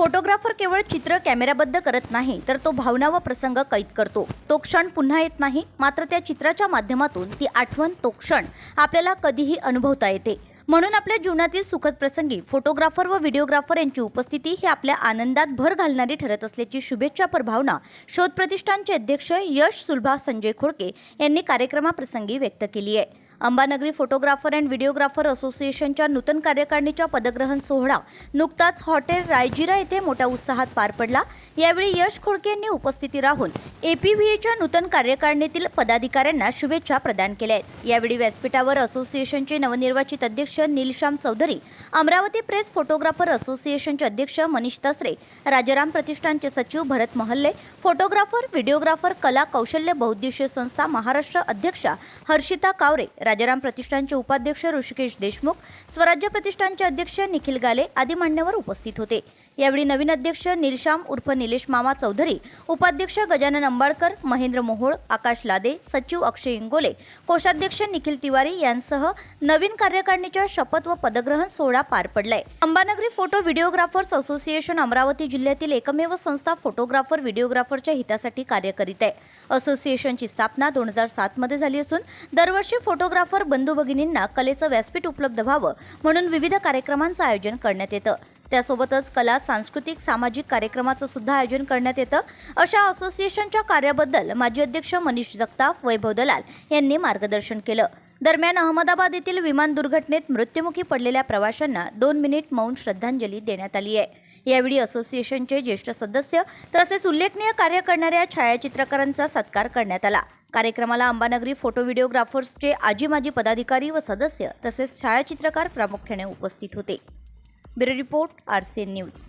Photographer केवळ चित्र कॅमेऱ्याबद्ध करत नाही तर तो भावना व प्रसंग कैद करतो. तो क्षण पुन्हा येत नाही मात्र त्या चित्राच्या माध्यमातून ती आठवण तो क्षण आपल्याला कधीही अनुभवता येते. म्हणून आपल्या जीवनातील सुखद प्रसंगी फोटोग्राफर व व्हिडिओग्राफर यांची उपस्थिती ही आपल्या आनंदात भर घालणारी ठरत असल्याची शुभेच्छापर भावना शोध प्रतिष्ठानचे अध्यक्ष यश सुलभा संजय खोडके यांनी कार्यक्रमाप्रसंगी व्यक्त केली आहे. अंबानगरी फोटोग्राफर अँड व्हिडिओग्राफर असोसिएशनच्या नूतन कार्यकारिणीच्या पदग्रहण सोहळा नुकताच हॉटेल रायजिरा येथे मोठ्या उत्साहात पार पडला. यावेळी यश खोडके यांनी उपस्थिती राहून ए पी व्ही एच्या नूतन कार्यकारिणीतील पदाधिकाऱ्यांना शुभेच्छा प्रदान केल्या आहेत. यावेळी व्यासपीठावर असोसिएशनचे नवनिर्वाचित अध्यक्ष नीलश्याम चौधरी अमरावती प्रेस फोटोग्राफर असोसिएशनचे अध्यक्ष मनीष तसरे राजाराम प्रतिष्ठानचे सचिव भरत महल्ले फोटोग्राफर व्हिडिओग्राफर कला कौशल्य बहुद्देशीय संस्था महाराष्ट्र अध्यक्षा हर्षिता कावरे राजाराम प्रतिष्ठानचे उपाध्यक्ष ऋषिकेश देशमुख स्वराज्य प्रतिष्ठानचे अध्यक्ष निखिल गाले आदी मान्यवर उपस्थित होते. यावेळी नवीन अध्यक्ष नीलश्याम उर्फ निलेश मामा चौधरी उपाध्यक्ष गजानन अंबाळकर महेंद्र मोहोळ आकाश लादे सचिव अक्षय इंगोले कोषाध्यक्ष निखिल तिवारी यांसह नवीन कार्यकारिणीच्या शपथ व पदग्रहण सोहळा पार पडलाय. Ambanagari photo videographers association Amravati जिल्ह्यातील एकमेव संस्था फोटोग्राफर व्हिडिओग्राफरच्या हितासाठी कार्य करीत आहे. असोसिएशनची स्थापना दोन हजार सातमध्ये झाली असून दरवर्षी फोटोग्राफर बंधू भगिनींना कलेचं व्यासपीठ उपलब्ध व्हावं म्हणून विविध कार्यक्रमांचं आयोजन करण्यात येतं. त्यासोबतच कला सांस्कृतिक सामाजिक कार्यक्रमाचं सुद्धा आयोजन करण्यात येतं. अशा असोसिएशनच्या कार्याबद्दल माजी अध्यक्ष मनीष जगताप वैभव दलाल यांनी मार्गदर्शन केलं. दरम्यान अहमदाबाद येथील विमान दुर्घटनेत मृत्युमुखी पडलेल्या प्रवाशांना दोन मिनिट मौन श्रद्धांजली देण्यात आली आहे. यावेळी असोसिएशनचे ज्येष्ठ सदस्य तसेच उल्लेखनीय कार्य करणाऱ्या छायाचित्रकारांचा सत्कार करण्यात आला. कार्यक्रमाला अंबानगरी फोटो व्हिडिओग्राफर्सचे आजी माजी पदाधिकारी व सदस्य तसेच छायाचित्रकार प्रामुख्याने उपस्थित होते. Bureau Report, RC News.